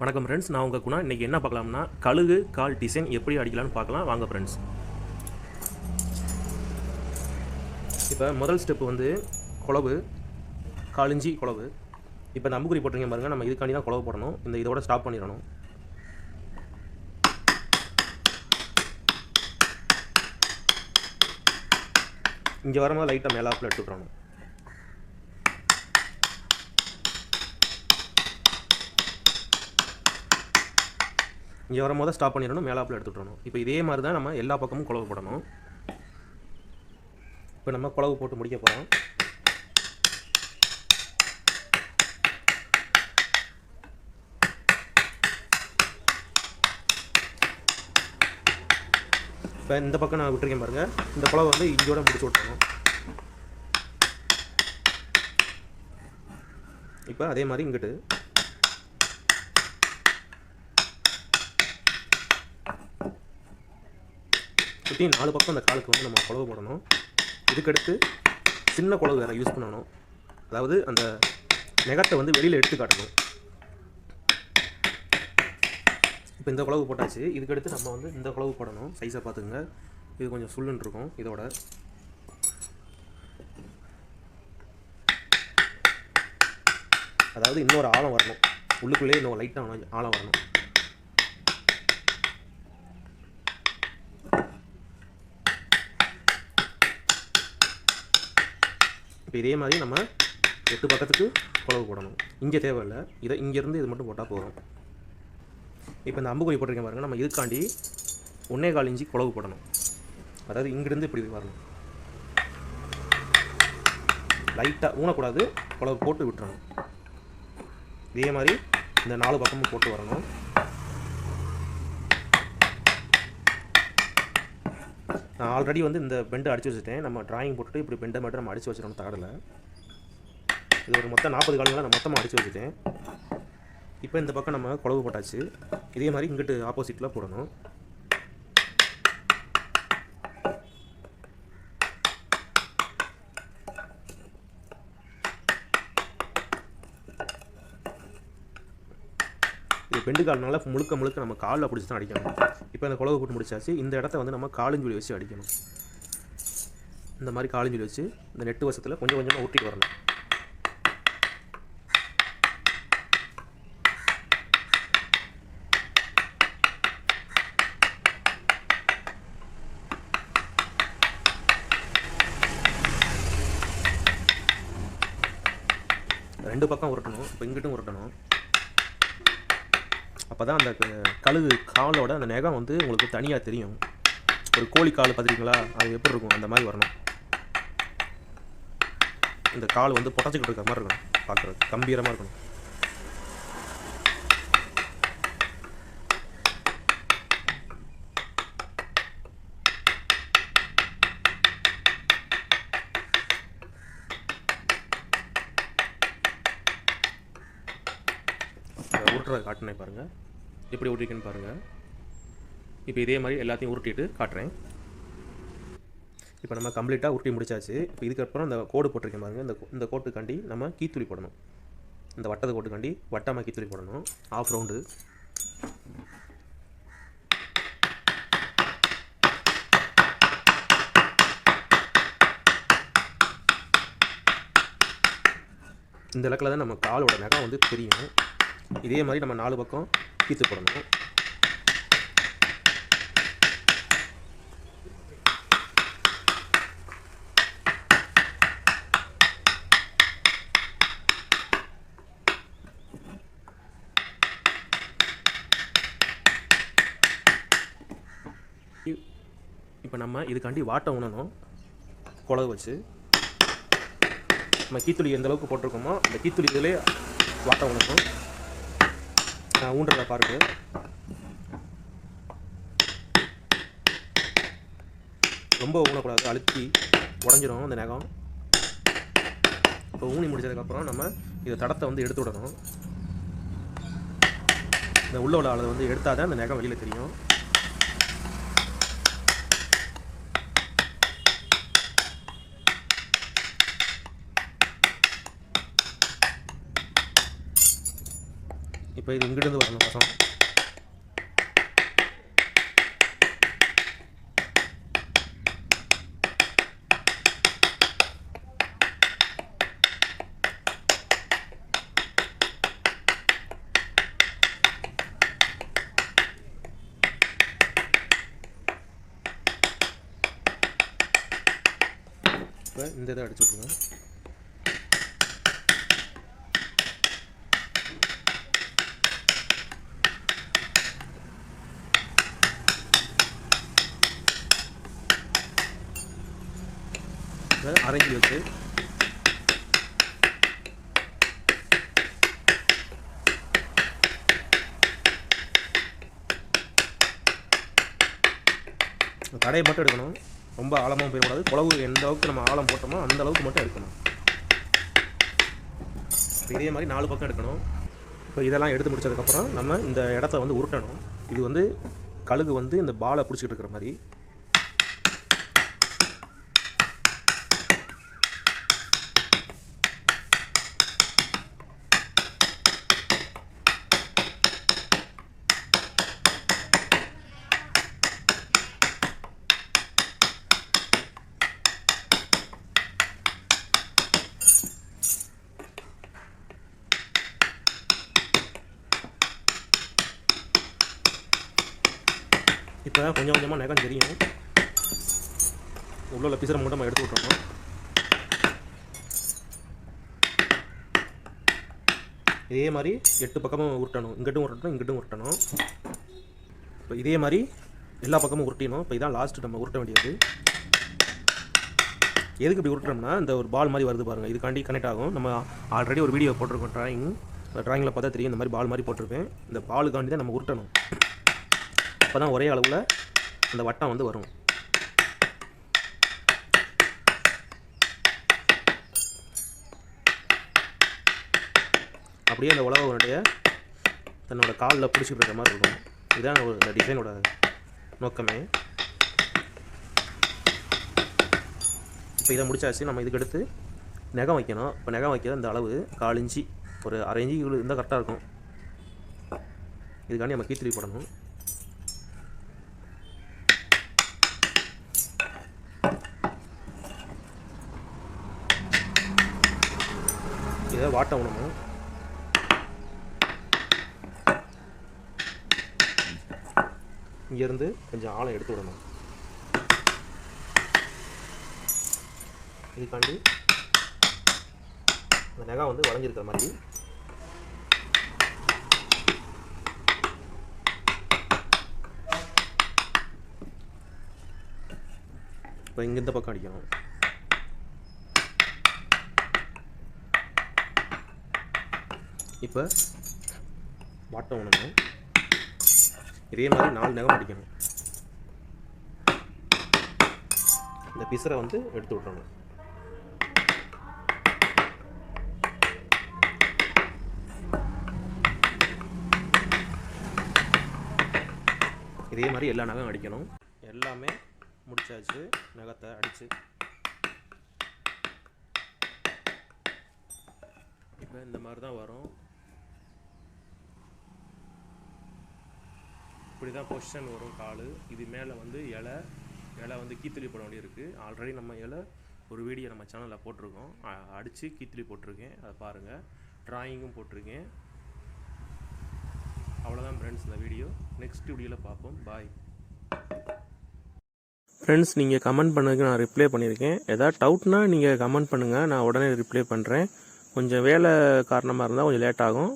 வணக்கம் ஃப்ரெண்ட்ஸ் நான் உங்கள் குணா. இன்றைக்கி என்ன பார்க்கலாம்னா கழுகு கால் டிசைன் எப்படி அடிக்கலாம்னு பார்க்கலாம். வாங்க ஃப்ரெண்ட்ஸ் இப்போ முதல் ஸ்டெப்பு வந்து குழவு காலிஞ்சி குழவு. இப்போ இந்த அம்புக்குறி போட்டிருக்கீங்க பாருங்கள் நம்ம இதுக்காண்டி தான் குழவு போடணும். இந்த இதோட ஸ்டாப் பண்ணிடணும். இங்கே வரும்போது லைட்டாக மேலாப்பில் எடுத்து விட்றணும் இங்கே வரும்போது ஸ்டாப் பண்ணிடணும் மேலாப்பில் எடுத்துட்டணும் இப்போ இதே மாதிரி தான் நம்ம எல்லா பக்கமும் குழவு போடணும். இப்போ நம்ம குழவு போட்டு முடிக்க போகிறோம் இப்போ இந்த பக்கம் நான் விட்டுருக்கேன் பாருங்கள் இந்த குழவை வந்து இங்கோட முடிச்சு விட்டுறணும். இப்போ அதே மாதிரி இங்கிட்டு. சுற்றி நாலு பக்கம் அந்த காலுக்கு வந்து நம்ம குழவு போடணும். இதுக்கடுத்து சின்ன குழவு வேறு யூஸ் பண்ணணும். அதாவது அந்த நெகத்தை வந்து வெளியில் எடுத்து காட்டணும். இப்போ இந்த குழவு போட்டாச்சு. இதுக்கடுத்து நம்ம வந்து இந்த குழவு போடணும். சைஸை பார்த்துக்குங்க. இது கொஞ்சம் சுள்ளுன்னு இருக்கும். இதோட. அதாவது இன்னொரு ஆழம் வரணும். உள்ளுக்குள்ளேயே இன்னும் லைட்டாக ஆழம் வரணும். இப்போ இதே மாதிரி நம்ம எட்டு பக்கத்துக்கு குழவு போடணும். இங்கே தேவையில்லை. இதை இங்கேருந்து இது மட்டும் போட்டால் போதும். இப்போ இந்த அம்புக்குறி போட்டிருக்கேன் பாருங்கள் நம்ம இதுக்காண்டி ஒன்றே கால் இஞ்சி குழவு போடணும். அதாவது இங்கிருந்து இப்படி வரணும். லைட்டாக ஊனக்கூடாது. குழவு போட்டு விட்டுறணும். இதே மாதிரி இந்த நாலு பக்கமும் போட்டு வரணும். நான் ஆல்ரெடி வந்து இந்த பெண்டை அடிச்சு வச்சுட்டேன். நம்ம டிராயிங் போட்டுட்டு இப்படி பெண்டை மட்டும் நம்ம அடிச்சு வச்சிடணும் தகடில். இது ஒரு மொத்தம் நாற்பது காலங்களாக நான் மொத்தமாக அடிச்சு வச்சுட்டேன். இப்போ இந்த பக்கம் நம்ம குழவு போட்டாச்சு. இதே மாதிரி இங்கிட்டு ஆப்போசிட்டில் போடணும். பெண்டு கால்னால முழுக்க முழுக்க நம்ம காலில் பிடிச்சி தான் அடிக்கணும். இப்போ இந்த குழவு கூட்டு முடிச்சாச்சு. இந்த இடத்த வந்து நம்ம காலிஞ்சுழி வச்சு அடிக்கணும். இந்த மாதிரி காலிஞ்சுழி வச்சு இந்த நெட்டு வசத்தில் கொஞ்சம் கொஞ்சமாக ஊட்டிட்டு வரணும். ரெண்டு பக்கம் உருட்டணும். இப்போ இங்கிட்டும் உருட்டணும். அப்போ தான் அந்த க- கழுகு காலோட அந்த நெகம் வந்து உங்களுக்கு தனியாக தெரியும். ஒரு கோழி கால் பார்த்துருக்கீங்களா? அது எப்படி இருக்கும்? அந்த மாதிரி வரணும். இந்த கால் வந்து புடச்சிக்கிட்டு இருக்க மாதிரி இருக்கணும் பார்க்குறது கம்பீரமாக இருக்கணும். உருட்டுறதை காட்டினேன் பாருங்கள் எப்படி உருட்டிருக்கேன்னு பாருங்கள் இப்போ இதே மாதிரி எல்லாத்தையும் உருட்டிட்டு காட்டுறேன். இப்போ நம்ம கம்ப்ளீட்டாக உருட்டி முடிச்சாச்சு. இப்போ இதுக்கப்புறம் இந்த கோடு போட்டிருக்கேன் பாருங்கள் இந்த இந்த கோட்டுக்காண்டி நம்ம கீத்துளி போடணும். இந்த வட்டத்தை கோட்டுக்காண்டி வட்டமாக கீத்துளி போடணும். ஆஃப் ரவுண்டு இந்த இலக்கில் தான் நம்ம காலோட நகம் வந்து தெரியும் இதே மாதிரி நம்ம நாலு பக்கம் கீத்து போடணும். இப்போ நம்ம இதுக்காண்டி வாட்டை உணணும் குழவு வச்சு. நம்ம கீத்துளி எந்த அளவுக்கு போட்டிருக்கோமோ அந்த கீத்துளி இதிலே வாட்டை உணணும் ஊன்றதை பாருங்க. ரொம்ப ஊனக்கூடாது அழுத்தி உடஞ்சிரும் அந்த நகம். இப்போ ஊனி முடிச்சதுக்கப்புறம் நம்ம இந்த தடத்தை வந்து எடுத்து விடணும். இந்த உள்ள உள்ள அளவு வந்து எடுத்தால் தான் அந்த நகம் வெளியில் தெரியும். இப்போ இது இங்கிட்டு வரணும் பசம் இப்போ இந்த இதை அடிச்சு விட்ருங்க இதை அரைஞ்சி வச்சு. கடையை மட்டும் எடுக்கணும். ரொம்ப ஆழமாக போயிடக்கூடாது. குழவு எந்த அளவுக்கு நம்ம ஆழம் போட்டோமோ அந்த அளவுக்கு மட்டும் எடுக்கணும். இதே மாதிரி நாலு பக்கம் எடுக்கணும். இப்போ இதெல்லாம் எடுத்து முடிச்சதுக்கப்புறம் நம்ம இந்த இடத்த வந்து உருட்டணும். இது வந்து கழுகு வந்து இந்த பாலை பிடிச்சிக்கிட்டு இருக்கிற மாதிரி இப்போ தான் கொஞ்சம் கொஞ்சமாக நகம் தெரியும். உள்ள உள்ள பிசரை மட்டும் நம்ம எடுத்து விட்றோம் இதே மாதிரி எட்டு பக்கமும் உருட்டணும். இங்கிட்டும் உருட்டணும் இங்கிட்டும் உருட்டணும். இப்போ இதே மாதிரி எல்லா பக்கமும் உருட்டினோம் இப்போ இதான் லாஸ்ட்டு நம்ம உருட்ட வேண்டியது. எதுக்கு இப்படி உருட்டுறோம்னா இந்த ஒரு பால் மாதிரி வருது பாருங்கள் இதுக்காண்டி கனெக்ட் ஆகும். நம்ம ஆல்ரெடி ஒரு வீடியோ போட்டிருக்கோம் ட்ராயிங் அந்த ட்ராயிங்கில் பார்த்தா தெரியும் இந்த மாதிரி பால் மாதிரி போட்டிருப்பேன். இந்த பாலுக்காண்டி தான் நம்ம உருட்டணும். அப்போ தான் ஒரே அளவில் அந்த வட்டம் வந்து வரும். அப்படியே அந்த உலகனுடைய தன்னோட காலில் பிடிச்சிட்டு இருக்க மாதிரி இருக்கும். இதுதான் ஒரு இந்த டிசைனோட நோக்கமே. இப்போ இதை முடிச்சாச்சு நம்ம இதுக்கு எடுத்து நகம் வைக்கணும். இப்போ நகம் வைக்கிற இந்த அளவு கால் இஞ்சி ஒரு அரை இஞ்சி இருந்தால் கரெக்டாக இருக்கும். இதுக்காண்டி நம்ம கீத்திரி போடணும். இதை வாட்ட இங்கேருந்து கொஞ்சம் ஆழம் எடுத்து விடணும். இதுக்காண்டி இந்த நெகா வந்து வளைஞ்சிருக்கிற மாதிரி. இப்போ இங்கே இந்த பக்கம் அடிக்கணும். இப்போ வாட்டை ஒன்று இதே மாதிரி நாலு நகம் அடிக்கணும். இந்த பிசரை வந்து எடுத்து விட்றணும் இதே மாதிரி எல்லா நகம் அடிக்கணும். எல்லாமே முடிச்சாச்சு. நகத்தை அடித்து இப்போ இந்த மாதிரி தான் வரும். இப்படி தான் பொசிஷன் வரும் கால். இது மேலே வந்து இலை. இலை வந்து கீத்தலி போட வேண்டியிருக்கு ஆல்ரெடி நம்ம இலை ஒரு வீடியோ நம்ம சேனலில் போட்டிருக்கோம். அடித்து கீத்தலி போட்டிருக்கேன். அதை பாருங்கள் ட்ராயிங்கும் போட்டிருக்கேன். அவ்வளோதான் ஃப்ரெண்ட்ஸ் இந்த வீடியோ நெக்ஸ்ட் வீடியோவில் பார்ப்போம். பாய் ஃப்ரெண்ட்ஸ் நீங்கள் கமெண்ட் பண்ணதுக்கு நான் ரிப்ளை பண்ணியிருக்கேன். எதாவது டவுட்னா நீங்கள் கமெண்ட் பண்ணுங்கள் நான் உடனே ரிப்ளை பண்ணுறேன் கொஞ்சம் வேலை காரணமாக இருந்தால் கொஞ்சம் லேட் ஆகும்.